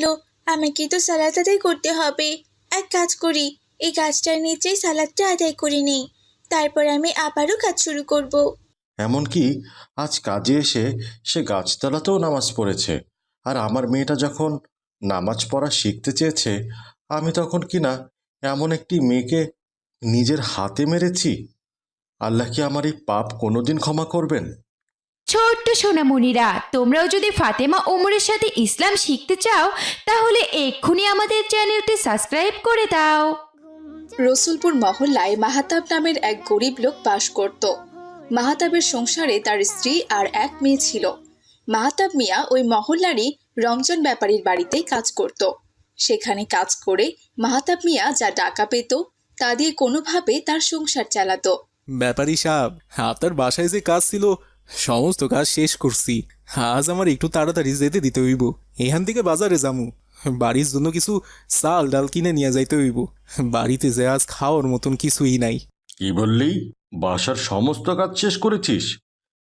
হলো আমাকে তো সালাদ আদায় করতে হবে। এক কাজ করি, এই গাছটার নিচেই সালাদটা আদায় করে নিই। তারপর আমি আবারও কাজ শুরু করব। এমনকি আজ কাজে এসে সে গাছতলাতেও নামাজ পড়েছে। আর আমার মেয়েটা যখন নামাজ পড়া শিখতে চেয়েছে, আমি তখন কিনা এমন একটি মেয়েকে নিজের হাতে মেরেছি? আল্লাহ কি আমার এই পাপ কোনোদিন ক্ষমা করবেন? ছোট্ট সোনামণিরা তোমরাও যদি ফাতেমা ওমরের সাথে ইসলাম শিখতে চাও তাহলে এক্ষুনি আমাদের চ্যানেলটি সাবস্ক্রাইব করে দাও। রসুলপুর মহল্লায় মাহাতাব নামের এক গরিব লোক বাস করত। মাহাতাবের সংসারে তার স্ত্রী আর এক মেয়ে ছিল। মাহাতাব মিয়া ওই মহল্লারই রমজান ব্যাপারীর বাড়িতে কাজ করত। সেখানে কাজ করে মাহাতাব মিয়া যা টাকা পেত তা দিয়ে কোনোভাবে তার সংসার চালাতো। ব্যাপারী সাহেব আপনার বাসায় যে কাজ ছিল সমস্ত কাজ শেষ করছি। আজ আমার একটু তাড়াতাড়ি যেতে দিতে হইব। এখান থেকে বাজারে যামু। বাড়ির জন্য কিছু চাল ডাল কিনে নিয়ে যাইতে হইব। বাড়িতে যে আজ খাওয়ার মতন কিছুই নাই। কি বললি? বাসার সমস্ত কাজ শেষ করেছিস?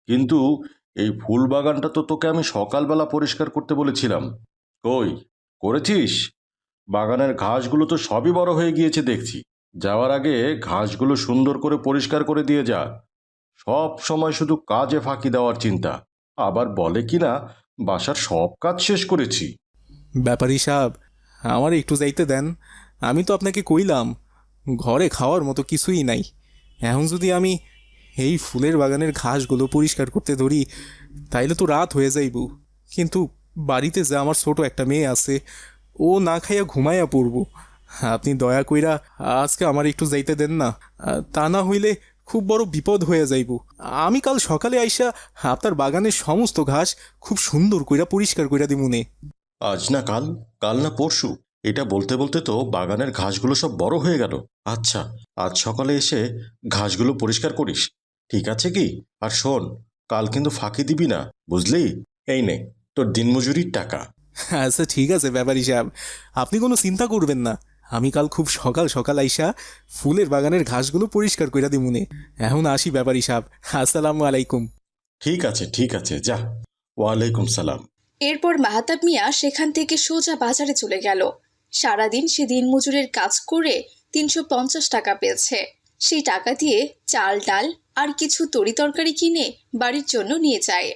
কিন্তু এই ফুল বাগানটা তো তোকে আমি সকালবেলা পরিষ্কার করতে বলেছিলাম। কই, করেছিস? বাগানের ঘাসগুলো তো সবই বড় হয়ে গিয়েছে দেখছি। যাওয়ার আগে ঘাসগুলো সুন্দর করে পরিষ্কার করে দিয়ে যা। সব সময় শুধু কাজে ফাঁকি দেওয়ার চিন্তা। আবার বলে কিনা, বাসার সব কাজ শেষ করেছি। ব্যাপারী সাহেব, আমার একটু যাইতে দেন। আমি তো আপনাকে কইলাম, ঘরে খাওয়ার মতো কিছুই নাই। এখন যদি আমি এই ফুলের বাগানের ঘাসগুলো পরিষ্কার করতে ধরি, তাইলে তো রাত হয়ে যাইব। কিন্তু বাড়িতে যে আমার ছোট একটা মেয়ে আছে, ও না খাইয়া ঘুমাইয়া পড়ব। আপনি দয়া কইরা আজকে আমার একটু যাইতে দেন না। তা না হইলে খুব বড় বিপদ হয়ে যাইব। আমি কাল সকালে আইসা আপনার বাগানের সমস্ত ঘাস খুব সুন্দর কইরা পরিষ্কার কইরা দিমুনে আজ না কাল কাল না পরশু এটা বলতে বলতে তো বাগানের ঘাসগুলো সব বড় হয়ে গেল। আচ্ছা আজ সকালে এসে ঘাসগুলো পরিষ্কার করিস। ঠিক আছে কি? আর শোন কাল কিন্তু ফাঁকি দিবি না বুঝলি? এই নে তোর দিনমজুরির টাকা। আচ্ছা ঠিক আছে ব্যাপারী সাহেব। আপনি কোনো চিন্তা করবেন না। আমি কাল খুব সকাল সকাল আইসা ফুলের বাগানের ঘাসগুলো পরিষ্কার কইরা দিমুনে এখন আসি ব্যাপারী সাহেব। আসসালামু আলাইকুম। ঠিক আছে ঠিক আছে যা। ওয়ালাইকুম সালাম। এরপর মাহাতাব মিয়া সেখান থেকে সোজা বাজারে চলে গেল। সারাদিন সে দিনমজুরের কাজ করে তিনশো পঞ্চাশ টাকা পেয়েছে। সেই টাকা দিয়ে চাল ডাল আর কিছু তরি তরকারি কিনে বাড়ির জন্য নিয়ে যায়।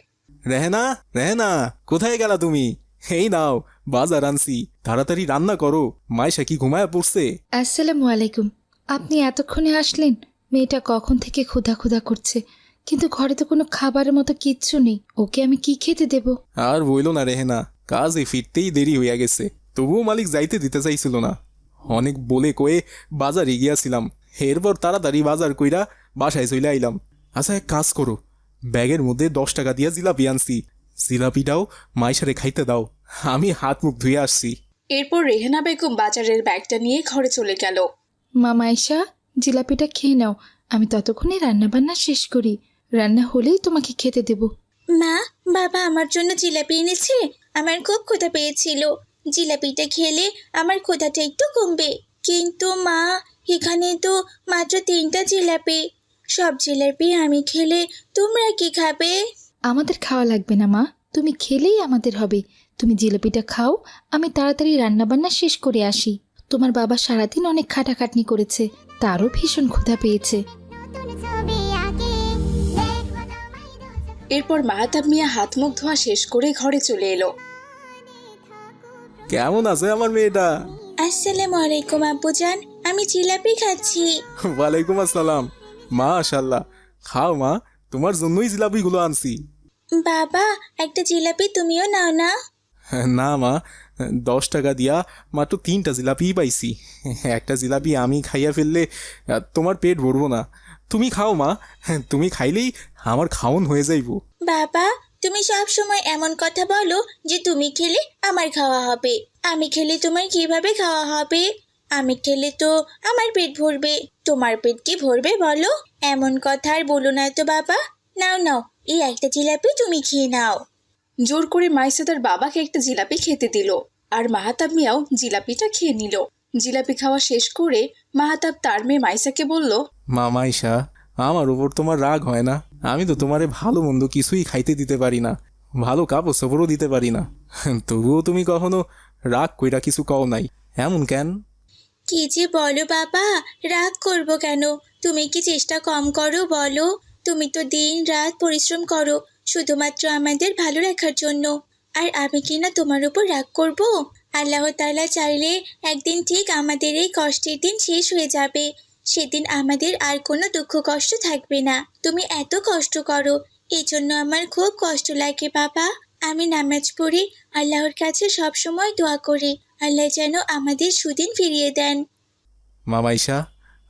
রেহেনা রেহেনা কোথায় গেলা তুমি? এই নাও বাজার আনছি। তাড়াতাড়ি রান্না করো। মাইশা কি ঘুমায়া পড়ছে? আসসালামু আলাইকুম। আপনি এতক্ষণে আসলেন? মেয়েটা কখন থেকে ক্ষুধা ক্ষুধা করছে? কিন্তু ঘরে তো কোনো খাবারের মতো কিচ্ছু নেই। ওকে আমি কি খেতে দেব? আর বইল না রেহেনা কাজে ফিরতেই দেরি হইয়া গেছে। তবুও মালিক যাইতে দিতে চাইছিল না। অনেক বলে কয়ে বাজারে গিয়াছিলাম এরপর তাড়াতাড়ি বাজার কইরা বাসায় চলে আইলাম। আচ্ছা এক কাজ করো। ব্যাগের মধ্যে দশ টাকা দিয়া জিলাপি আনছি। জিলাপিটাও মাইশারে খাইতে দাও। আমি হাত মুখ ধুয়ে আসছি। এরপর রেহেনা বেগম বাজারের ব্যাগটা নিয়ে ঘরে চলে গেল। মা আয়সা জিলাপিটা খেয়ে নাও। আমি ততক্ষণে রান্না বান্না শেষ করি। রান্না হলেই তোমাকে খেতে দেব। মা বাবা আমার জন্য জিলাপি এনেছে। আমার খুব ক্ষুধা পেয়েছিল। জিলাপিটা খেলে আমার ক্ষুধাটা একটু কমবে। কিন্তু মা এখানে তো মাত্র তিনটা জিলাপি। সব জিলাপি আমি খেলে তোমরা কি খাবে? আমাদের খাওয়া লাগবে না মা। তুমি খেলেই আমাদের হবে। তুমি জিলাপিটা খাও আমি তাড়াতাড়ি রান্না বান্না শেষ করে আসি। তোমার বাবা সারাদিন অনেক খাটাখাটনি করেছে তারও ভীষণ ক্ষুধা পেয়েছে। এরপর মাহাতাব মিয়া হাত মুখ ধোয়া শেষ করে ঘরে চলে এলো। কেমন আছে আমার মেয়েটা? আসসালামু আলাইকুম আব্বুজান। আমি জিলাপি খাচ্ছি। ওয়ালাইকুম আসসালাম। মা আশাল্লাহ খাও মা তোমার জন্যই জিলাপিগুলো আনছি। বাবা একটা জিলাপি তুমিও নাও না? না মা দশ টাকা দিয়া মাত্র তিনটা জিলাপিই পাইছি। একটা জিলাপি আমি খাইয়া ফেললে তোমার পেট ভরবো না। তুমি খাও মা তুমি খাইলেই আমার খাওন হয়ে যাইব। বাবা তুমি সব সময় এমন কথা বলো যে তুমি খেলে আমার খাওয়া হবে। আমি খেলে তোমার কীভাবে খাওয়া হবে? আমি খেলে তো আমার পেট ভরবে। তোমার পেট কি ভরবে বলো? এমন কথা আর বলো না তো বাবা। নাও নাও এই একটা জিলাপি তুমি খেয়ে নাও। জোর করে মাইসা তার বাবাকে একটা জিলাপি খেতে দিল আর মাহাতাব মিয়াও জিলাপিটা খেয়ে নিল। জিলাপি খাওয়া শেষ করে মাহাতাব তার মেয়ে মাইসাকে বলল মামাইশা আমার উপর তোমার রাগ হয় না। আমি তো তোমারে ভালো মন্দ কিছুই খাইতে দিতে পারি না। ভালো কাপড় সাপড়ও দিতে পারি না। তবুও তুমি কখনো রাগ কইরা কিছু কও নাই। এমন কেন? কি যে বলো বাবা রাগ করব কেন? তুমি কি চেষ্টা কম করো বলো? তুমি তো দিন রাত পরিশ্রম করো, শুধুমাত্র আমাদের ভালো রাখার জন্য। আর আমি কি না তোমার উপর রাগ করব? আল্লাহ তাআলা চাইলে একদিন ঠিক আমাদের এই কষ্টের দিন শেষ হয়ে যাবে। সেদিন আমাদের আর কোনো দুঃখ কষ্ট থাকবে না। তুমি এত কষ্ট করো এই জন্য আমার খুব কষ্ট লাগে বাবা। আমি নামাজ পড়ি আল্লাহর কাছে সব সময় দোয়া করি। আল্লাহ যেন আমাদের সুদিন ফিরিয়ে দেন। মামাইশা,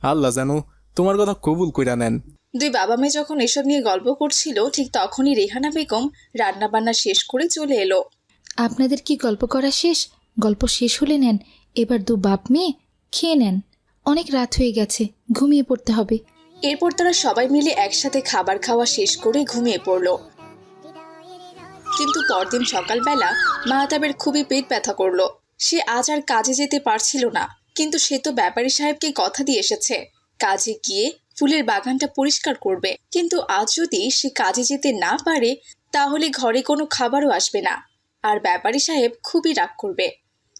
আল্লাহ যেন তোমার কথা কবুল কইরা নেন। দুই বাবা মেয়ে যখন এসব নিয়ে গল্প করছিল ঠিক তখনই রেহানা বেগম রান্নাবান্না শেষ করে চলে এলো। আপনাদের কি গল্প করা শেষ? গল্প শেষ হলে নেন। এবার দু বাপ মেয়ে খেয়ে নেন। অনেক রাত হয়ে গেছে ঘুমিয়ে পড়তে হবে। এরপর তারা সবাই মিলে একসাথে খাবার খাওয়া শেষ করে ঘুমিয়ে পড়ল। কিন্তু পরদিন সকালবেলা মাহতাবের খুবই পেট ব্যথা করল। সে আজ আর কাজে যেতে পারছিল না কিন্তু সে তো ব্যাপারী সাহেবকে কথা দিয়ে এসেছে। কাজে গিয়ে ফুলের বাগানটা পরিষ্কার করবে। কিন্তু আজ যদি সে কাজে যেতে না পারে তাহলে ঘরে কোনো খাবারও আসবে না। আর ব্যাপারী সাহেব খুবই রাগ করবে।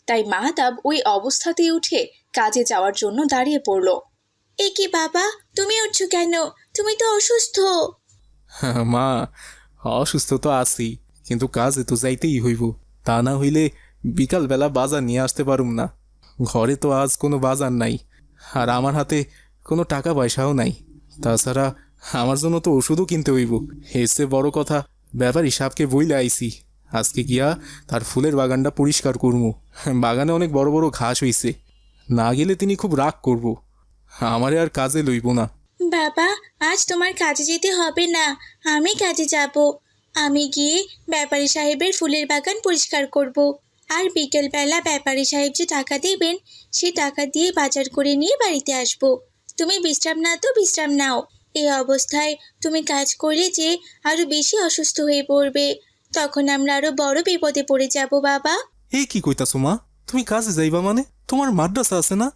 তাই মাহতাব ওই অবস্থাতেই উঠে কাজে যাওয়ার জন্য দাঁড়িয়ে পড়ল। এ কি বাবা? তুমি উঠছো কেন? তুমি তো অসুস্থ। মা অসুস্থ তো আছি কিন্তু কাজে তো যাইতেই হইব। তা না হইলে বিকালবেলা বাজার নিয়ে আসতে পারুম না। ঘরে তো আজ কোনো বাজার নাই। আর আমার হাতে কোনো টাকা পয়সাও নাই। তাছাড়া আমার জন্য তো ওষুধও কিনতে হইব। এসে বড় কথা, ব্যাপারী সাপকে বইলে আইসি আজকে গিয়া তার ফুলের বাগানটা পরিষ্কার করব বাগানে অনেক বড় বড় ঘাস হইছে। না গেলে তিনি খুব রাগ করব। আমারে আর কাজে লইব না। বাবা, আজ তোমার কাজে যেতে হবে না। আমি কাজে যাব। আমি গিয়ে ব্যাপারী সাহেবের ফুলের বাগান পরিষ্কার করব। আর বিকেলবেলা ব্যাপারী সাহেব যে টাকা দেবেন, সে টাকা দিয়ে বাজার করে নিয়ে বাড়িতে আসব। তুমি বিশ্রাম না তো বিশ্রাম নাও। এই অবস্থায় তুমি কাজ করলে যে আরও বেশি অসুস্থ হয়ে পড়বে। তখন আমরা আরও বড় বিপদে পড়ে যাব বাবা। এই কি কইতাছো মা? তুমি কাজে যাইবা মানে? তোমার মাদ্রাসা আছে না?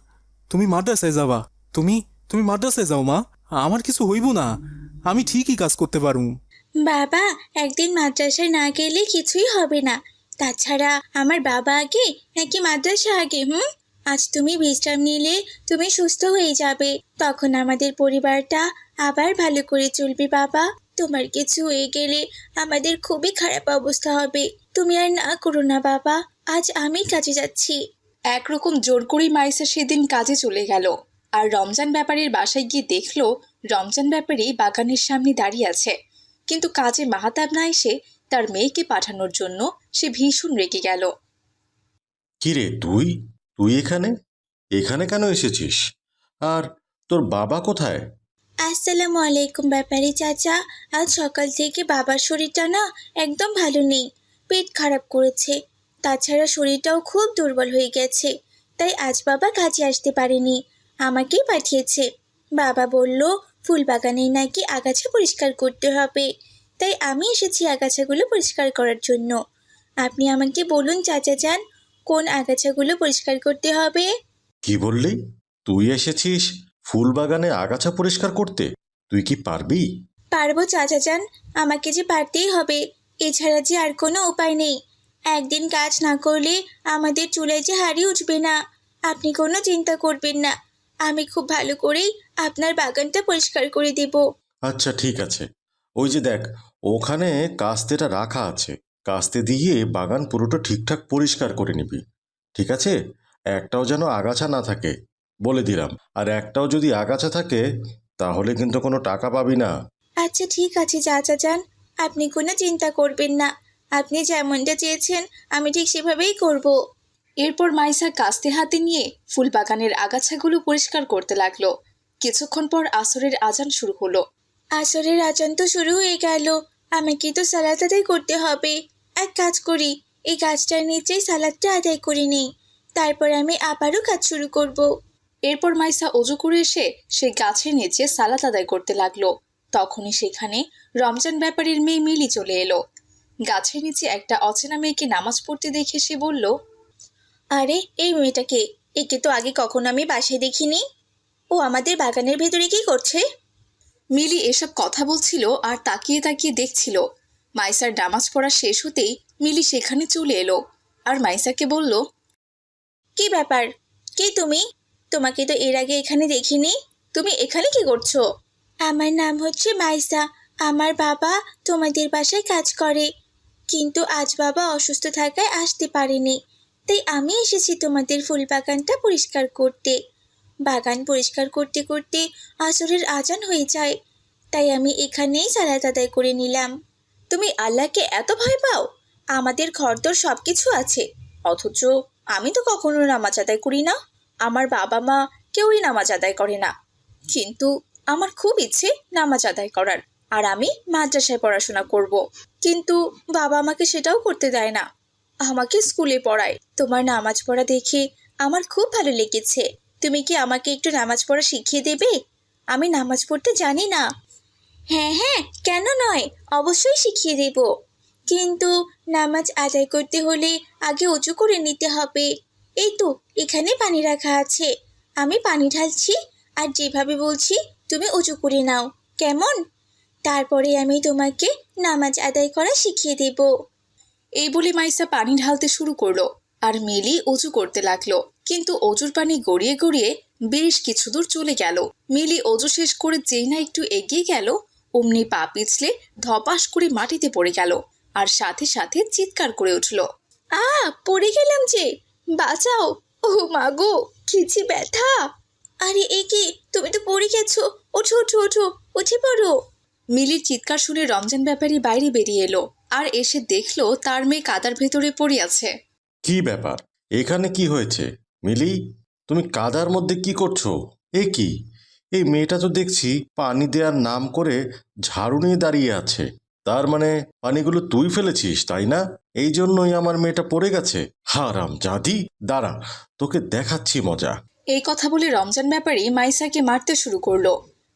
তুমি মাদ্রাসায় যাবা। তুমি তুমি মাদ্রাসায় যাও মা। আমার কিছু হইব না। আমি ঠিকই কাজ করতে পারুম বাবা একদিন মাদ্রাসায় না গেলে কিছুই হবে না। তাছাড়া আমার বাবা আগে নাকি মাদ্রাসা আগে হুম? আজ তুমি বিশ্রাম নিলে তুমি সুস্থ হয়ে যাবে। তখন আমাদের পরিবারটা আবার ভালো করে চলবে বাবা। তোমার কিছু হয়ে গেলে আমাদের খুবই খারাপ অবস্থা হবে। তুমি আর না করো না বাবা আজ আমি কাজে যাচ্ছি। একরকম জোর করেই মাইসা সেদিন কাজে চলে গেল। আর রমজান ব্যাপারীর বাসায় গিয়ে দেখল রমজান ব্যাপারী বাগানের সামনে দাঁড়িয়ে আছে। কিন্তু কাজে মাহাতাব না এসে তার মেয়েকে পাঠানোর জন্য সে ভীষণ রেগে গেল। কিরে তুই? তুই এখানে? এখানে কেন এসেছিস? আর তোর বাবা কোথায়? আসসালামু আলাইকুম ব্যাপারী চাচা। আজ সকাল থেকে বাবার শরীরটা না একদম ভালো নেই। পেট খারাপ করেছে। তাছাড়া শরীরটাও খুব দুর্বল হয়ে গেছে। তাই আজ বাবা কাজে আসতে পারেনি। আমাকেই পাঠিয়েছে। বাবা বলল ফুল বাগানে নাকি আগাছা পরিষ্কার করতে হবে। তাই আমি এসেছি আগাছাগুলো পরিষ্কার করার জন্য। আপনি আমাকে বলুন চাচা যান কোন আগাছাগুলো পরিষ্কার করতে হবে? কি বললি? তুই এসেছিস ফুল বাগানে আগাছা পরিষ্কার করতে। তুই কি পারবি? পারব চাচা যান আমাকে যে পারতেই হবে। এছাড়া যে আর কোনো উপায় নেই। একদিন কাজ না করলে আমাদের চুলায় যে হারিয়ে উঠবে না। আপনি কোনো চিন্তা করবেন না। আমি খুব ভালো করেই আপনার বাগানটা পরিষ্কার করে দেব। আচ্ছা ঠিক আছে। ওই যে দেখ ওখানে কাস্তেটা রাখা আছে। কাস্তে দিয়ে বাগান পুরোটা ঠিকঠাক পরিষ্কার করে নিবি। ঠিক আছে? একটাও যেন আগাছা না থাকে বলে দিলাম। আর একটাও যদি আগাছা থাকে তাহলে কিন্তু কোনো টাকা পাবি না। আচ্ছা ঠিক আছে চাচা যান আপনি কোনো চিন্তা করবেন না। আপনি যেমনটা চেয়েছেন আমি ঠিক সেভাবেই করব। এরপর মাইসা কাস্তে হাতে নিয়ে ফুল বাগানের আগাছাগুলো পরিষ্কার করতে লাগল। কিছুক্ষণ পর আসরের আজান শুরু হলো। আসরের আজান তো শুরু হয়ে গেল। আমাকে তো সালাদ আদায় করতে হবে। কাজ করি, এই গাছটার নিচেই সালাদটা আদায় করে নেই। তারপর আমি আবারও কাজ শুরু করব। এরপর মাইসা অজু করে এসে সে গাছের নিচে সালাদ আদায় করতে লাগল। তখনই সেখানে রমজান ব্যাপারীর মেয়ে মিলি চলে এলো। গাছের নিচে একটা অচেনা মেয়েকে নামাজ পড়তে দেখে সে বলল, আরে, এই মেয়েটাকে, একে তো আগে কখনো আমি বাসায় দেখিনি। ও আমাদের বাগানের ভেতরে কি করছে? মিলি এসব কথা বলছিল আর তাকিয়ে তাকিয়ে দেখছিল মাইসার নামাজ পড়া শেষ হতেই মিলি সেখানে চলে এলো আর মাইসাকে বলল, কি ব্যাপার? কে তুমি? তোমাকে তো এর আগে এখানে দেখিনি। তুমি এখানে কি করছ? আমার নাম হচ্ছে মাইসা। আমার বাবা তোমাদের বাসায় কাজ করে। কিন্তু আজ বাবা অসুস্থ থাকায় আসতে পারেনি। তাই আমি এসেছি তোমাদের ফুল বাগানটা পরিষ্কার করতে। বাগান পরিষ্কার করতে করতে আসরের আজান হয়ে যায়। তাই আমি এখানেই সালাত আদায় করে নিলাম। তুমি আল্লাহকে এত ভয় পাও? আমাদের ঘরদোর সব কিছু আছে। অথচ আমি তো কখনো নামাজ আদায় করি না। আমার বাবা মা কেউই নামাজ আদায় করে না। কিন্তু আমার খুব ইচ্ছে নামাজ আদায় করার। আর আমি মাদ্রাসায় পড়াশোনা করব। কিন্তু বাবা আমাকে সেটাও করতে দেয় না। আমাকে স্কুলে পড়ায়। তোমার নামাজ পড়া দেখে আমার খুব ভালো লেগেছে। তুমি কি আমাকে একটু নামাজ পড়া শিখিয়ে দেবে? আমি নামাজ পড়তে জানি না। হ্যাঁ হ্যাঁ কেন নয়? অবশ্যই শিখিয়ে দেব। কিন্তু নামাজ আদায় করতে হলে আগে উঁচু করে নিতে হবে। এই তো, এখানে পানি রাখা আছে। আমি পানি ঢালছি, আর যেভাবে বলছি, তুমি উঁচু করে নাও। কেমন? তারপরে আমি তোমাকে নামাজ আদায় করা শিখিয়ে দেব। এই বলে মাইসা পানি ঢালতে শুরু করল, আর মিলি অজু করতে লাগল। কিন্তু অজুর পানি গড়িয়ে গড়িয়ে বেশ কিছু দূর চলে গেল। মিলি অজু শেষ করে যেই না একটু এগিয়ে গেল অমনি পা পিছলে ধপাস করে মাটিতে পড়ে গেল আর সাথে সাথে চিৎকার করে উঠল, আ, পড়ে গেলাম যে, বাঁচাও। ও মা গো খিচি ব্যথা। আরে, এ কি, তুমি তো পড়ে গেছো। ওঠো ওঠো ওঠো, উঠে পড়ো। মিলির চিৎকার শুনে রমজান ব্যাপারী বাইরে বেরিয়ে এলো আর এসে দেখল তার মেয়ে কাদার ভেতরে পড়ে আছে। কি ব্যাপার? এখানে কি হয়েছে? মিলি, তুমি কাদার মধ্যে কি করছ? এ কি? এই মেয়েটা তো দেখছি পানি দেওয়ার নাম করে ঝাড়ু নিয়ে দাঁড়িয়ে আছে। তার মানে পানিগুলো তুই ফেলেছিস তাই না? এই জন্যই আমার মেয়েটা পড়ে গেছে। হারাম জাদি দাঁড়া তোকে দেখাচ্ছি মজা। এই কথা বলে রমজান ব্যাপারী মাইসাকে মারতে শুরু করল।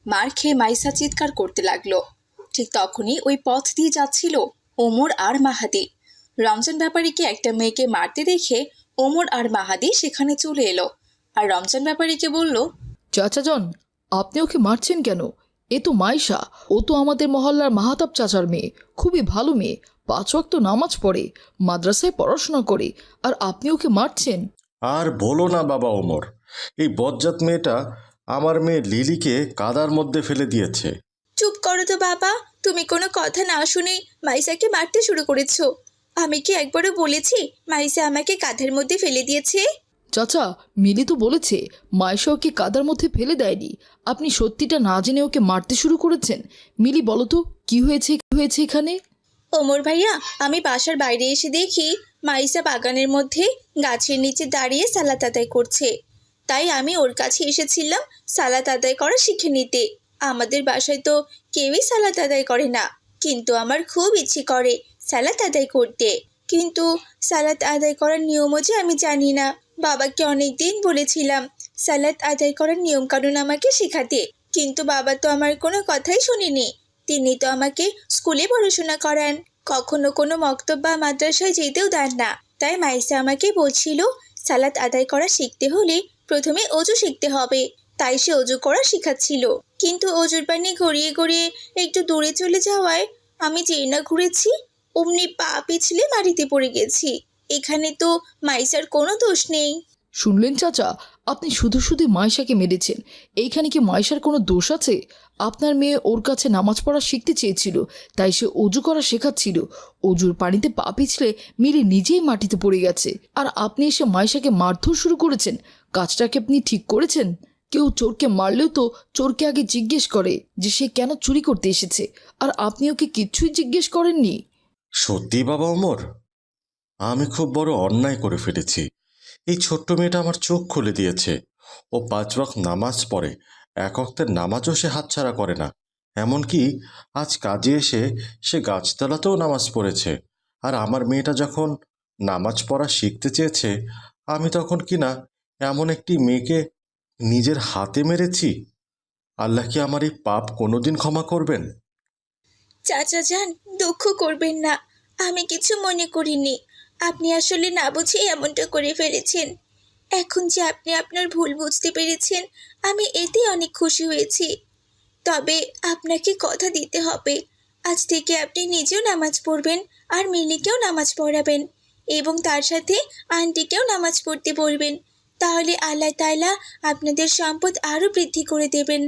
মার খেয়ে মাইসা চিৎকার করতে লাগল। ঠিক তখনই ওই পথ দিয়ে যাচ্ছিল ওমর আর মাহাদি। রমজান ব্যাপারীকে একটা মেয়েকে মারতে দেখে ওমর আর মাহাদি সেখানে চলে এলো। আর রমজান ব্যাপারীকে বলল চাচা জন আপনি ওকে মারছেন কেন? এ তো মাইশা। ও তো আমাদের মহল্লার মাহাতাব চাচার মেয়ে খুবই ভালো মেয়ে। পাঁচ ওয়াক্ত নামাজ পড়ে মাদ্রাসায় পড়াশোনা করে। আর আপনি ওকে মারছেন? আর বলো না বাবা ওমর এই বজ্জাত মেয়েটা আমার মেয়ে লিলিকে কাদার মধ্যে ফেলে দিয়েছে। চুপ করো তো বাবা। তুমি কোনো কথা না শুনেই মাইসাকে মারতে শুরু করেছ। আমি কি একবারও বলেছি মাইসা আমাকে কাঁধের মধ্যে ফেলে দিয়েছে? চাচা, মিলি তো বলেছে মাইশা ওকে কাদার মধ্যে ফেলে দেয়নি। আপনি সত্যিটা না জেনে ওকে মারতে শুরু করেছেন। মিলি, বলো তো, কি হয়েছে কি হয়েছে এখানে? ওমর ভাইয়া, আমি বাসার বাইরে এসে দেখি মাইসা বাগানের মধ্যে গাছের নিচে দাঁড়িয়ে সালাত আদায় করছে। তাই আমি ওর কাছে এসেছিলাম সালাত আদায় করা শিখে নিতে। আমাদের বাসায় তো কেউই সালাত আদায় করে না, কিন্তু আমার খুব ইচ্ছে করে সালাত আদায় করতে। কিন্তু সালাত আদায় করার নিয়মও যে আমি জানি না। বাবাকে অনেক দিন বলেছিলাম সালাত আদায় করার নিয়মকানুন আমাকে শেখাতে। কিন্তু বাবা তো আমার কোনো কথাই শুনিনি। তিনি তো আমাকে স্কুলে পড়াশোনা করান। কখনো কোনো মক্তব বা মাদ্রাসায় যেতেও দেন না। তাই মাইসা আমাকে বলছিল সালাত আদায় করা শিখতে হলে প্রথমে অজু শিখতে হবে। তাই সে অজু করা শেখাচ্ছিল। কিন্তু অজুর পানি গড়িয়ে গড়িয়ে একটু দূরে চলে যাওয়ায় আমি যেই না ঘুরেছি, অমনি পা পিছলে মাটিতে পড়ে গেছি। এখানে তো মাইসার কোনো দোষ নেই। শুনলেন চাচা আপনি শুধু শুধু মাইশাকে মেরেছেন। এইখানে কি মাইশার কোনো দোষ আছে? আপনার মেয়ে ওর কাছে নামাজ পড়া শিখতে চেয়েছিল তাই সে অজু করা শেখাচ্ছিল। অজুর পানিতে পা পিছলে মিলি নিজেই মাটিতে পড়ে গেছে। আর আপনি এসে মাইশাকে মারধর শুরু করেছেন। কাজটাকে আপনি ঠিক করেছেন? কেউ চোরকে মারলেও তো চোরকে আগে জিজ্ঞেস করে যে সে কেন চুরি করতে এসেছে। আর আপনি ওকে কিচ্ছুই জিজ্ঞেস করেননি? সত্যি বাবা ওমর? আমি খুব বড় অন্যায় করে ফেলেছি। এই ছোট্ট মেয়েটা আমার চোখ খুলে দিয়েছে। ও পাঁচ ওয়াক্ত নামাজ পড়ে। এক নামাজও সে হাতছাড়া করে না। এমনকি আজ কাজে এসে সে গাছতলাতেও নামাজ পড়েছে। আর আমার মেয়েটা যখন নামাজ পড়া শিখতে চেয়েছে, আমি তখন কি না এমন একটি মেয়েকে নিজের হাতে মেরেছি? আল্লাহ কি আমার এই পাপ কোনোদিন ক্ষমা করবেন? চাচা যান, দুঃখ করবেন না। আমি কিছু মনে করিনি। আপনি আসলে না বুঝে এমনটা করে ফেলেছেন। এখন যে আপনি আপনার ভুল বুঝতে পেরেছেন, আমি এতে অনেক খুশি হয়েছি। তবে আপনাকে কথা দিতে হবে। আজ থেকে আপনি নিজেও নামাজ পড়বেন আর মিলিকেও নামাজ পড়াবেন এবং তার সাথে আন্টিকেও নামাজ পড়তে বলবেন। তাহলে আল্লাহ তাআলা আপনাদের সম্পদ আরও বৃদ্ধি করে দেবেন।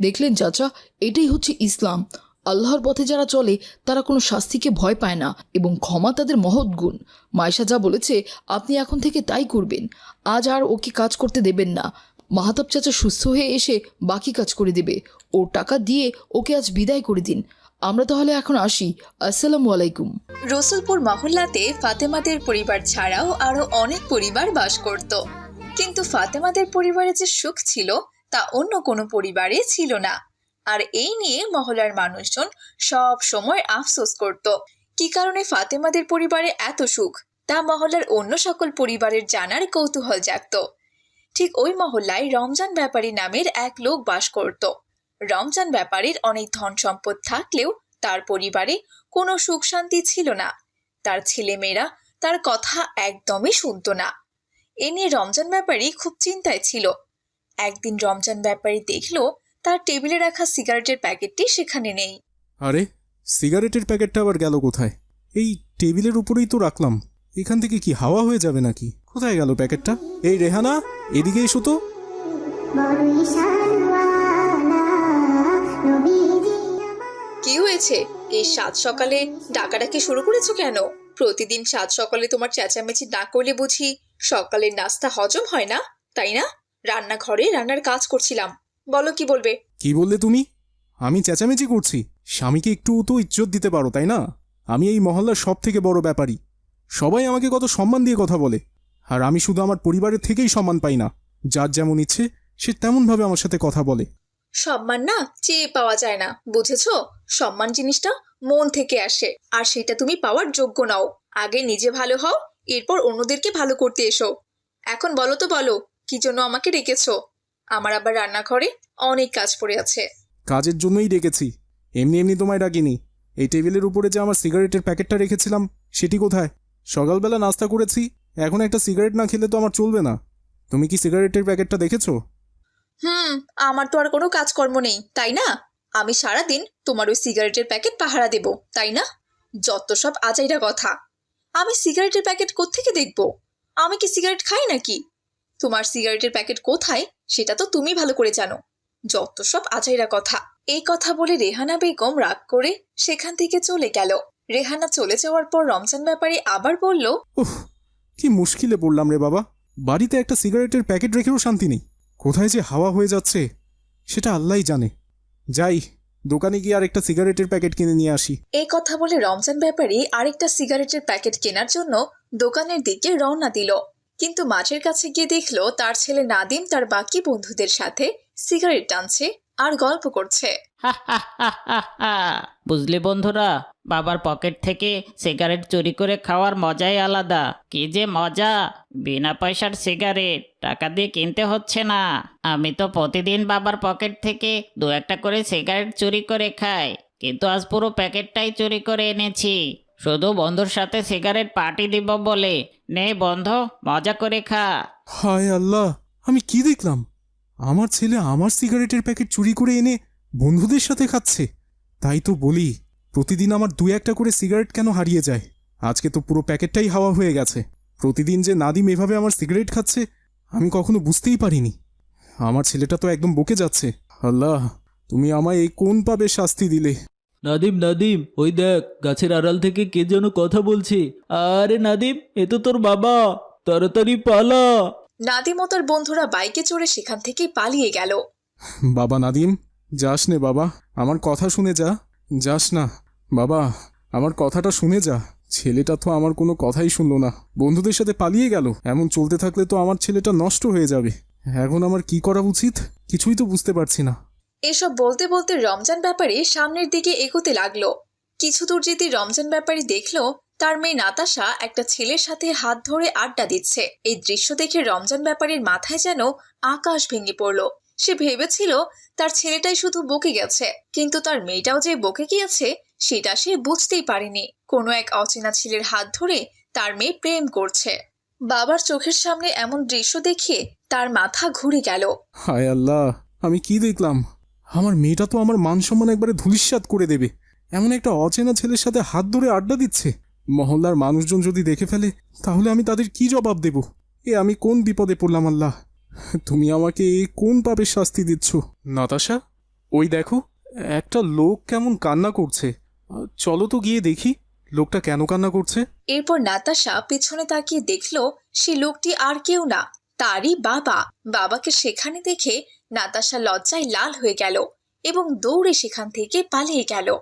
দেখলেন চাচা, এটাই হচ্ছে ইসলাম। আল্লাহর পথে যারা চলে, তারা কোনো শাস্তিকে ভয় পায় না এবং ক্ষমা তাদের মহৎ গুণ। মায়েশা যা বলেছে, আপনি এখন থেকে তাই করবেন। আজ আর ওকে কাজ করতে দেবেন না। মাহাতাব চাচা সুস্থ হয়ে এসে বাকি কাজ করে দেবে। ওর টাকা দিয়ে ওকে আজ বিদায় করে দিন। আমরা তাহলে এখন আসি। আসসালামু আলাইকুম। রসুলপুর মহল্লাতে ফাতেমাদের পরিবার ছাড়াও আরও অনেক পরিবার বাস করত। কিন্তু ফাতেমাদের পরিবারে যে সুখ ছিল, তা অন্য কোনো পরিবারে ছিল না। আর এই নিয়ে মহলার মানুষজন সব সময় আফসোস করত। কি কারণে ফাতেমাদের পরিবারে এত সুখ? তা মহল্লার অন্য সকল পরিবারের জানার কৌতূহল জাগত। ঠিক ওই মহল্লায় রমজান ব্যাপারী নামের এক লোক বাস করত। রমজান ব্যাপারীর অনেক ধন সম্পদ থাকলেও তার পরিবারে কোনো সুখ শান্তি ছিল না। তার ছেলেমেয়েরা তার কথা একদমই শুনতো না। এ নিয়ে রমজান ব্যাপারী খুব চিন্তায় ছিল। একদিন রমজান ব্যাপারী দেখল তার টেবিলে রাখা সিগারেটের প্যাকেটটি সেখানে নেই। আরে সিগারেটের প্যাকেটটা আবার গেল কোথায়? এই টেবিলের উপরেই তো রাখলাম। এখান থেকে কি হাওয়া হয়ে যাবে নাকি? কোথায় গেল প্যাকেটটা? এই রেহানা এদিকে এসো তো। কি হয়েছে? এই সাত সকালে ডাকাডাকি শুরু করেছ কেন? প্রতিদিন সাত সকালে তোমার চেঁচামেচি না করলে বুঝি সকালের নাস্তা হজম হয় না তাই না? রান্নাঘরে রান্নার কাজ করছিলাম। বলো কি বলবে? কি বললে তুমি? আমি চেঁচামেচি করছি। স্বামীকে একটু তো ইজ্জত দিতে পারো তাই না? আমি এই মহল্লার সব থেকে বড় ব্যাপারী। সবাই আমাকে কত সম্মান দিয়ে কথা বলে। আর আমি শুধু আমার পরিবারের থেকেই সম্মান পাই না। যার যেমন ইচ্ছে সে তেমনভাবে আমার সাথে কথা বলে। সম্মান না চেয়ে পাওয়া যায় না বুঝেছ? সম্মান জিনিসটা মন থেকে আসে আর সেটা তুমি পাওয়ার যোগ্য নাও। আগে নিজে ভালো হও এরপর অন্যদেরকে ভালো করতে এসো। এখন বলো তো বলো কি জন্য আমাকে ডেকেছো? আমার আবার রান্নাঘরে অনেক কাজ পড়ে আছে। কাজের জন্যই ডেকেছি। এমনি এমনি তোমায় ডাকিনি। এই টেবিলের উপরে যে আমার সিগারেটের প্যাকেটটা রেখেছিলাম সেটি কোথায়? সকালবেলা নাস্তা করেছি এখন একটা সিগারেট না খেলে তো আমার চলবে না। তুমি কি সিগারেটের প্যাকেটটা দেখেছ? হুম আমার তো আর কোনো কাজকর্ম নেই তাই না? আমি সারা দিন তোমার ওই সিগারেটের প্যাকেট পাহারা দেব তাই না? যত সব আজাইরা কথা। আমি সিগারেটের প্যাকেট কোত্থেকে দেখব? আমি কি সিগারেট খাই নাকি? তোমার সিগারেটের প্যাকেট কোথায়? সেটা তো তুমি ভালো করে জানো। যত সব আজাইরা কথা। এই কথা বলে রেহানা বেগম রাগ করে সেখান থেকে চলে গেল। রেহানা চলে যাওয়ার পর রমজান ব্যাপারী আবার বলল উফ কি মুশকিলে পড়লাম রে বাবা। বাড়িতে একটা সিগারেটের প্যাকেট রেখেও শান্তি নেই। কোথায় যে হাওয়া হয়ে যাচ্ছে সেটা আল্লাহই জানে। যাই দোকানে গিয়ে আর একটা সিগারেটের প্যাকেট কিনে নিয়ে আসি। এই কথা বলে রমজান ব্যাপারী আরেকটা সিগারেটের প্যাকেট কেনার জন্য দোকানের দিকে রওনা দিল। কিন্তু মাঠের কাছে গিয়ে দেখল তার ছেলে নাদিম তার বাকি বন্ধুদের সাথে সিগারেট টানছে আর গল্প করছে। বুঝলি বন্ধুরা, বাবার পকেট থেকে সিগারেট চুরি করে খাওয়ার মজাই আলাদা। কি যে মজা! বিনা পয়সার সিগারেট, টাকা দিয়ে কিনতে হচ্ছে না। আমি তো প্রতিদিন বাবার পকেট থেকে দু একটা করে সিগারেট চুরি করে খাই, কিন্তু আজ পুরো প্যাকেটটাই চুরি করে এনেছি। শুধু বন্ধুর সাথে সিগারেট পার্টি দিব বলে। নে বন্ধ, মজা করে খা। হায় আল্লাহ, আমি কি দেখলাম? আমার ছেলে আমার সিগারেটের প্যাকেট চুরি করে এনে বন্ধুদের সাথে খাচ্ছে। তাই তো বলি, প্রতিদিন আমার দু একটা করে সিগারেট কেন হারিয়ে যায়? আজকে তো পুরো প্যাকেটটাই হাওয়া হয়ে গেছে। প্রতিদিন যে নাদিম এভাবে আমার সিগারেট খাচ্ছে, আমি কখনো বুঝতেই পারিনি। আমার ছেলেটা তো একদম বকে যাচ্ছে। আল্লাহ, তুমি আমায় এই কোন পাবে শাস্তি দিলে? নাদিম নাদিম ওই দেখ গাছের আড়াল থেকে কে যেন কথা বলছে। আরে নাদিম এ তো তোর বাবা। তাড়াতাড়ি পালা। নাদিম ও তার বন্ধুরা বাইকে চড়ে সেখান থেকে পালিয়ে গেল। বাবা নাদিম যাস নে বাবা আমার কথা শুনে যা। যাস না। বাবা আমার কথাটা শুনে যা। ছেলেটা তো আমার কোনো কথাই শুনলো না। বন্ধুদের সাথে পালিয়ে গেল। এমন চলতে থাকলে তো আমার ছেলেটা নষ্ট হয়ে যাবে। এখন আমার কি করা উচিত? কিছুই তো বুঝতে পারছি না। এসব বলতে বলতে রমজান ব্যাপারী সামনের দিকে এগোতে লাগল। কিছু দূর যেতে রমজান ব্যাপারী দেখল, তার মেয়ে নাতাশা একটা ছেলের সাথে হাত ধরে আড্ডা দিচ্ছে। এই দৃশ্য দেখে রমজান ব্যাপারীর মাথায় যেন আকাশ ভেঙে পড়ল। সে ভেবেছিল, তার ছেলেটাই শুধু বকে গেছে, কিন্তু তার মেয়েটাও যে বকে গিয়েছে, সেটা সে বুঝতেই পারেনি। কোনো এক অচেনা ছেলের হাত ধরে তার মেয়ে প্রেম করছে। বাবার চোখের সামনে এমন দৃশ্য দেখে তার মাথা ঘুরে গেল। হায় আল্লাহ, আমি কি দেখলাম? আমার মেয়েটা তো আমার মান সম্মান একবারে ধুলিস্বাদ করে দেবে। এমন একটা অচেনা ছেলের সাথে হাত ধরে আড্ডা দিচ্ছে। মহল্লার মানুষজন যদি দেখে ফেলে তাহলে আমি তাদের কি জবাব দেব? এ আমি কোন বিপদে পড়লাম আল্লাহ? তুমি আমাকে এ কোন পাপের শাস্তি দিচ্ছ? নাতাশা ওই দেখো একটা লোক কেমন কান্না করছে। চলো তো গিয়ে দেখি লোকটা কেন কান্না করছে? এরপর নাতাশা পেছনে তাকিয়ে দেখল সে লোকটি আর কেউ না তারই বাবা। বাবাকে সেখানে দেখে নাতাশা লজ্জায় লাল হয়ে গেল এবং দৌড়ে সেখান থেকে পালিয়ে গেল।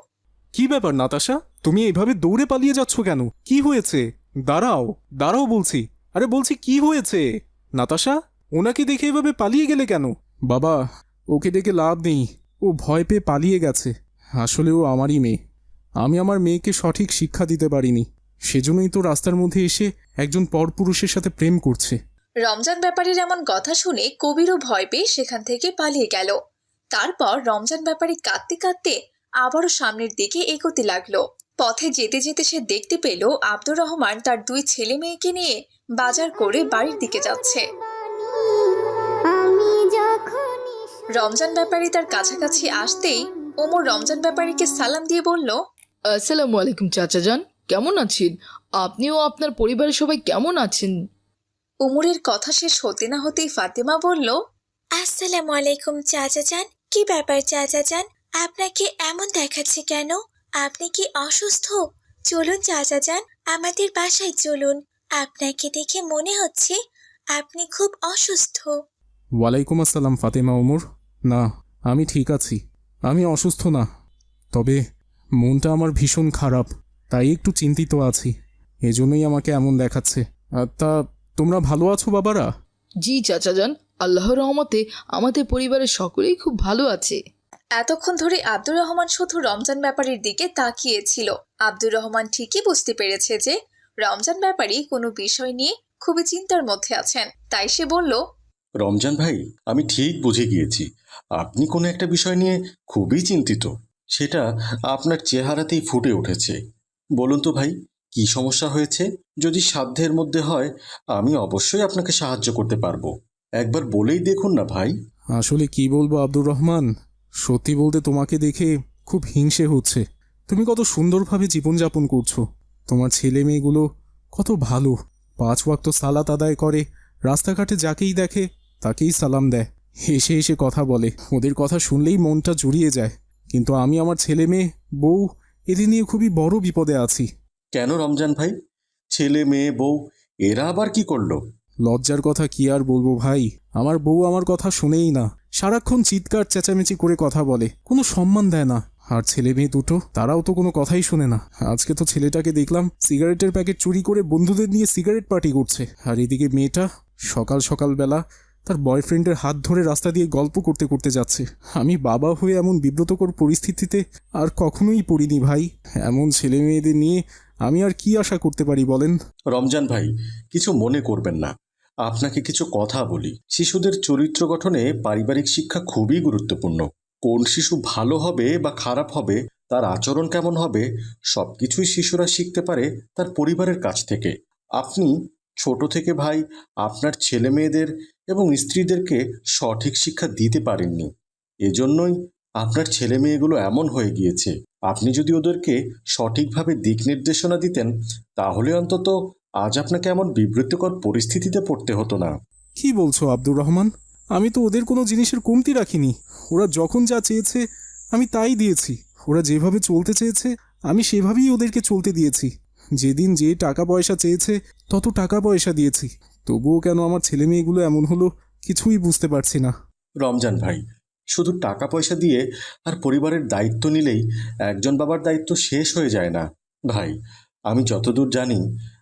কি ব্যাপার, নাতাশা? তুমি এইভাবে দৌড়ে পালিয়ে যাচ্ছ কেন? কি হয়েছে? দাঁড়াও দাঁড়াও বলছি। আরে বলছি, কি হয়েছে? নাতাশা, ওনাকে দেখে এভাবে পালিয়ে গেলে কেন? বাবা, ওকে দেখে লাভ নেই। ও ভয় পেয়ে পালিয়ে গেছে। আসলে ও আমারই মেয়ে। আমি আমার মেয়েকে সঠিক শিক্ষা দিতে পারিনি। সেজন্যই তো রাস্তার মধ্যে এসে একজন পরপুরুষের সাথে প্রেম করছে। রমজান ব্যাপারীর এমন কথা শুনে কবিরও ভয় পেয়ে সেখান থেকে পালিয়ে গেল। তারপর রমজান ব্যাপারী কাঁদতে কাঁদতে আবারও সামনের দিকে এগোতে লাগল। পথে যেতে যেতে সে দেখতে পেল আব্দুর রহমান তার দুই ছেলে মেয়েকে নিয়ে বাজার করে বাড়ির দিকে যাচ্ছে। রমজান ব্যাপারী তার কাছাকাছি আসতেই ওমর রমজান ব্যাপারীকে সালাম দিয়ে বলল, আসসালামু আলাইকুম চাচা যান কেমন আছেন? আপনিও আপনার পরিবারের সবাই কেমন আছেন? উমরের কথা শেষ হতে না হতেই ফাতেমা বলল আসসালামু আলাইকুম চাচা যান কি ব্যাপার চাচা যান আপনাকে এমন দেখাচ্ছে কেন? আপনি কি অসুস্থ? চলুন চাচা যান আমাদের বাসায় চলুন। আপনাকে দেখে মনে হচ্ছে আপনি খুব অসুস্থ। ওয়ালাইকুম আসসালাম ফাতেমা ওমর না আমি ঠিক আছি। আমি অসুস্থ না। তবে মনটা আমার ভীষণ খারাপ তাই একটু চিন্তিত আছি। এজন্যই আমাকে এমন দেখাচ্ছে। আর তা তোমরা ভালো আছো বাবারা? জি চাচা যান আল্লাহর রহমতে আমাদের পরিবারের সকলেই খুব ভালো আছে। এতক্ষণ ধরে আব্দুর রহমান শুধু রমজান ব্যাপারীর দিকে তাকিয়েছিল। আব্দুর রহমান ঠিকই বুঝতে পেরেছে যে রমজান ব্যাপারী কোনো বিষয় নিয়ে খুবই চিন্তার মধ্যে আছেন। তাই সে বলল রমজান ভাই আমি ঠিক বুঝে গিয়েছি। আপনি কোনো একটা বিষয় নিয়ে খুবই চিন্তিত। সেটা আপনার চেহারাতেই ফুটে উঠেছে। বলুন তো ভাই কি সমস্যা হয়েছে? যদি সাধ্যের মধ্যে হয়, আমি অবশ্যই আপনাকে সাহায্য করতে পারব। একবার বলেই দেখুন না ভাই। আসলে কি বলব আব্দুর রহমান? সত্যি বলতে তোমাকে দেখে খুব হিংসে হচ্ছে। তুমি কত সুন্দরভাবে জীবনযাপন করছ। তোমার ছেলে মেয়েগুলো কত ভালো। পাঁচ ওয়াক্ত সালাত আদায় করে, রাস্তাঘাটে যাকেই দেখে, তাকেই সালাম দেয়। হেসে হেসে কথা বলে। ওদের কথা শুনলেই মনটা জুড়িয়ে যায়। কিন্তু আমি আমার ছেলে মেয়ে বউ, এদের নিয়ে খুবই বড় বিপদে আছি। কেন রমজান ভাই? ছেলে, মেয়ে, বউ, এরা আবার কি করল? লজ্জার কথা কি আর বলব ভাই? আমার বউ আমার কথা শুনেই না। সারাক্ষণ চিৎকার, চেঁচামেচি করে কথা বলে। কোনো সম্মান দেয় না। আর ছেলে, মেয়ে দুটো, তারাও তো কোনো কথাই শোনে না। আজকে তো ছেলেটাকে দেখলাম সিগারেটের প্যাকেট চুরি করে বন্ধুদের নিয়ে সিগারেট পার্টি করছে। আর এদিকে মেয়েটা সকাল সকাল বেলা তার বয়ফ্রেন্ডের হাত ধরে রাস্তা দিয়ে গল্প করতে করতে যাচ্ছে। আমি বাবা হয়ে এমন বিব্রতকর পরিস্থিতিতে আর কখনোই পড়িনি ভাই। এমন ছেলে মেয়েদের নিয়ে আমি আর কি আশা করতে পারি বলেন? রমজান ভাই, কিছু মনে করবেন না। আপনাকে কিছু কথা বলি। শিশুদের চরিত্র গঠনে পারিবারিক শিক্ষা খুবই গুরুত্বপূর্ণ। কোন শিশু ভালো হবে বা খারাপ হবে, তার আচরণ কেমন হবে সব কিছুই শিশুরা শিখতে পারে তার পরিবারের কাছ থেকে। আপনি ছোট থেকে ভাই, আপনার ছেলে মেয়েদের এবং স্ত্রীদেরকে সঠিক শিক্ষা দিতে পারেননি। এজন্যই আপনার ছেলে মেয়েগুলো এমন হয়ে গিয়েছে। আপনি যদি ওদেরকে সঠিকভাবে দিক নির্দেশনা দিতেন তাহলে অন্তত আজ আপনাকে এমন বিব্রতকর পরিস্থিতিতে পড়তে হতো না। কি বলছো আব্দুর রহমান? আমি তো ওদের কোনো জিনিসের কমতি রাখিনি। ওরা যখন যা চেয়েছে আমি তাই দিয়েছি। ওরা যেভাবে চলতে চেয়েছে আমি সেভাবেই ওদেরকে চলতে দিয়েছি। যেদিন যে টাকা পয়সা চেয়েছে তত টাকা পয়সা দিয়েছি। তবুও কেন আমার ছেলে মেয়েগুলো এমন হলো কিছুই বুঝতে পারছি না। রমজান ভাই শুধু টাকা পয়সা দিয়ে আর পরিবারের দায়িত্ব নিলেই একজন বাবার দায়িত্ব শেষ হয়ে যায় না। ভাই, আমি যতদূর জানি,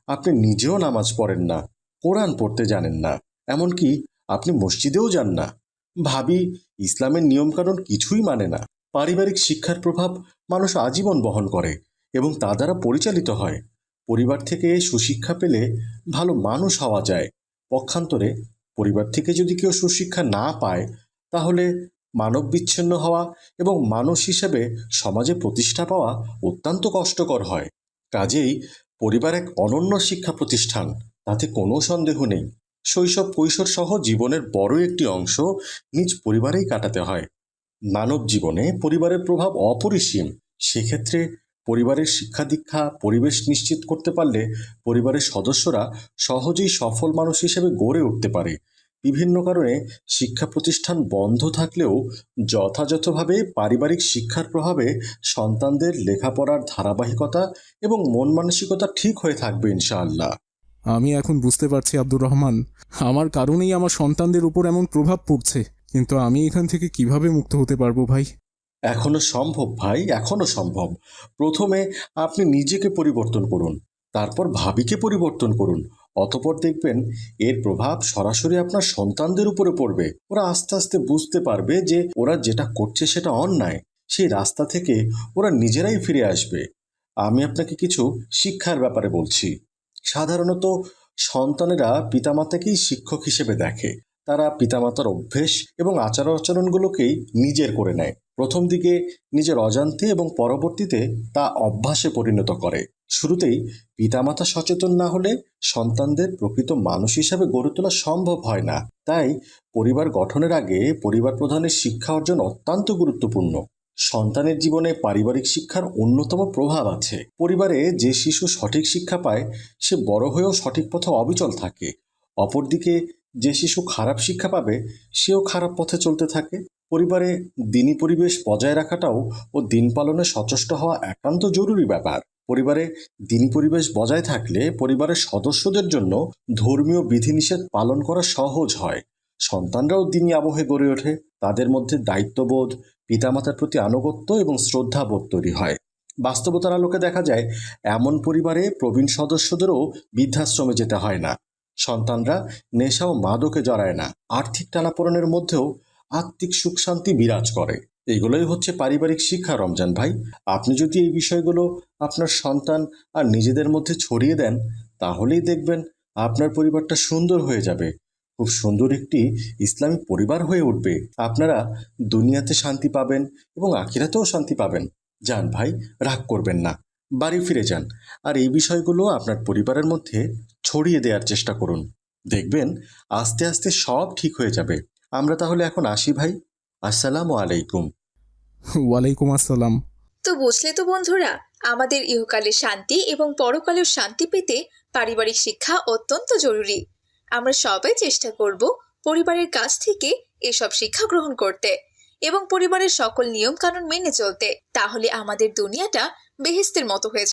আপনি নিজেও নামাজ পড়েন না, কোরআন পড়তে জানেন না, এমনকি আপনি মসজিদেও যান না। ভাবি, ইসলামের নিয়মকানুন কিছুই মানে না। পারিবারিক শিক্ষার প্রভাব মানুষ আজীবন বহন করে এবং তা দ্বারা পরিচালিত হয়। পরিবার থেকে সুশিক্ষা পেলে ভালো মানুষ হওয়া যায়। পক্ষান্তরে পরিবার থেকে যদি কেউ সুশিক্ষা না পায়, তাহলে মানব বিচ্ছিন্ন হওয়া এবং মানুষ হিসেবে সমাজে প্রতিষ্ঠা পাওয়া অত্যন্ত কষ্টকর হয়। কাজেই পরিবার এক অনন্য শিক্ষা প্রতিষ্ঠান, তাতে কোনো সন্দেহ নেই। শৈশব কৈশোর সহ জীবনের বড় একটি অংশ নিজ পরিবারেই কাটাতে হয়। মানব জীবনে পরিবারের প্রভাব অপরিসীম। সেক্ষেত্রে পরিবারের শিক্ষা দীক্ষা, পরিবেশ নিশ্চিত করতে পারলে পরিবারের সদস্যরা সহজেই সফল মানুষ হিসেবে গড়ে উঠতে পারে। বিভিন্ন কারণে শিক্ষা প্রতিষ্ঠান বন্ধ থাকলেও যথাযথভাবে পারিবারিক শিক্ষার প্রভাবে সন্তানদের লেখাপড়ার ধারাবাহিকতা এবং মন মানসিকতা ঠিক হয়ে থাকবে ইনশাআল্লাহ। আমি এখন বুঝতে পারছি আব্দুর রহমান আমার কারণেই আমার সন্তানদের উপর এমন প্রভাব পড়ছে কিন্তু আমি এখান থেকে কীভাবে মুক্ত হতে পারব ভাই? এখনও সম্ভব ভাই এখনও সম্ভব। প্রথমে আপনি নিজেকে পরিবর্তন করুন তারপর ভাবিকে পরিবর্তন করুন। অতপর দেখবেন এর প্রভাব সরাসরি আপনার সন্তানদের উপরে পড়বে। ওরা আস্তে আস্তে বুঝতে পারবে যে ওরা যেটা করছে সেটা অন্যায়। সেই রাস্তা থেকে ওরা নিজেরাই ফিরে আসবে। আমি আপনাকে কিছু শিক্ষার ব্যাপারে বলছি। সাধারণত সন্তানেরা পিতামাতাকেই শিক্ষক হিসেবে দেখে। তারা পিতামাতার অভ্যেস এবং আচার আচরণগুলোকেই নিজের করে নেয়। প্রথম দিকে নিজের অজান্তে এবং পরবর্তীতে তা অভ্যাসে পরিণত করে। শুরুতেই পিতামাতা সচেতন না হলে সন্তানদের প্রকৃত মানুষ হিসাবে গড়ে তোলা সম্ভব হয় না। তাই পরিবার গঠনের আগে পরিবার প্রধানের শিক্ষা অর্জন অত্যন্ত গুরুত্বপূর্ণ। সন্তানের জীবনে পারিবারিক শিক্ষার অন্যতম প্রভাব আছে। পরিবারে যে শিশু সঠিক শিক্ষা পায়, সে বড় হয়েও সঠিক পথে অবিচল থাকে। অপরদিকে যে শিশু খারাপ শিক্ষা পাবে, সেও খারাপ পথে চলতে থাকে। পরিবারে দিনী পরিবেশ বজায় রাখাটাও ও দিন পালনে সচেষ্ট হওয়া একান্ত জরুরি ব্যাপার। পরিবারে দিনী পরিবেশ বজায় থাকলে পরিবারের সদস্যদের জন্য ধর্মীয় বিধিনিষেধ পালন করা সহজ হয়। সন্তানরাও দিনী আবহে গড়ে ওঠে। তাদের মধ্যে দায়িত্ববোধ, পিতামাতার প্রতি আনুগত্য এবং শ্রদ্ধাবোধ তৈরি হয়। বাস্তবতার আলোকে দেখা যায়, এমন পরিবারে প্রবীণ সদস্যদেরও বৃদ্ধাশ্রমে যেতে হয় না। সন্তানরা নেশা ও মাদকে জড়ায় না। আর্থিক টানাপোড়েনের মধ্যেও আত্মিক সুখ শান্তি বিরাজ করে। এগুলোই হচ্ছে পারিবারিক শিক্ষা, রমজান ভাই। আপনি যদি এই বিষয়গুলো আপনার সন্তান আর নিজেদের মধ্যে ছড়িয়ে দেন, তাহলেই দেখবেন আপনার পরিবারটা সুন্দর হয়ে যাবে। খুব সুন্দর একটি ইসলামিক পরিবার হয়ে উঠবে। আপনারা দুনিয়াতে শান্তি পাবেন এবং আখিরাতেও শান্তি পাবেন। যান ভাই, রাগ করবেন না। বাড়ি ফিরে যান। আর এই বিষয়গুলো আপনার পরিবারের মধ্যে ছড়িয়ে দেওয়ার চেষ্টা করুন। দেখবেন আস্তে আস্তে সব ঠিক হয়ে যাবে। আমরা তাহলে এখন আসি ভাই। আসসালামু আলাইকুম। ওয়ালাইকুম আসসালাম। তো বুঝলে তো বন্ধুরা আমাদের ইহকালের শান্তি এবং পরকালের শান্তি পেতে পারিবারিক শিক্ষা অত্যন্ত জরুরি। আমরা সবাই চেষ্টা করব পরিবারের কাছ থেকে এসব শিক্ষা গ্রহণ করতে এবং পরিবারের সকল নিয়ম কানুন মেনে চলতে। তাহলে আমাদের দুনিয়াটা বেহেস্তের মতো হয়ে